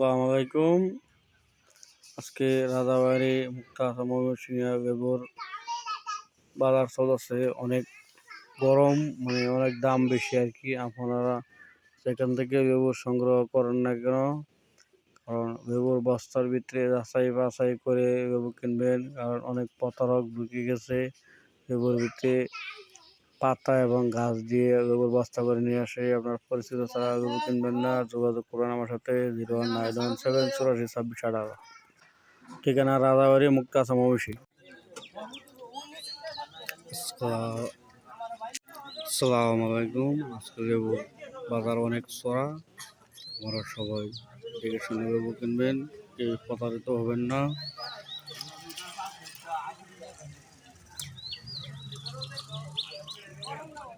আসসালামু আলাইকুম। আজকে রাজাবাড়ি মুক্তা ময়মনসিংহ বেবুর বাজার চলছে অনেক গরম মানে অনেক দাম বেশি আর কি। আপনারা সেখান থেকে বেবুর সংগ্রহ করেন না কেন, কারণ বেবুর বস্তার ভিতরে যাচাই বাছাই করে বেবু কিনবেন। কারণ অনেক প্রতারক ঢুকে গেছে বেবুর ভিতরে। পাতা এবং গাছ দিয়ে গোবর বস্তা করে নিয়ে আসে। আপনার পরিচিত ছাড়া কিনবেন না। যোগাযোগ করবেন আমার সাথে, zero one nine one seven চুরাশি ছাব্বিশ আঠারো। ঠিকানা রাজাবাড়ি, মুক্তা সমাবেশী আসসালামু আলাইকুম। আজকে বাজার অনেক চড়া। আমরা সবাই দেখে শুনে লেবু কিনবেন। কেউ প্রতারিত হবেন না। don't know.